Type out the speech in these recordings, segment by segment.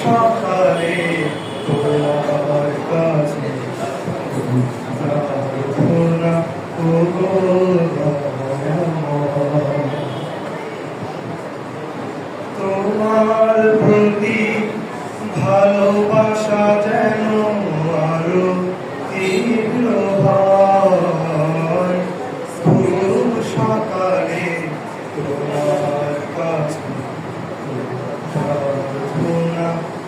সকালে তোমার তোমার প্রতি ভালোবাসা যেন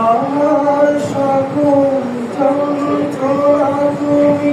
আমার সকল যন্ত্রণা তুমি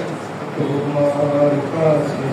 তোমার কাছে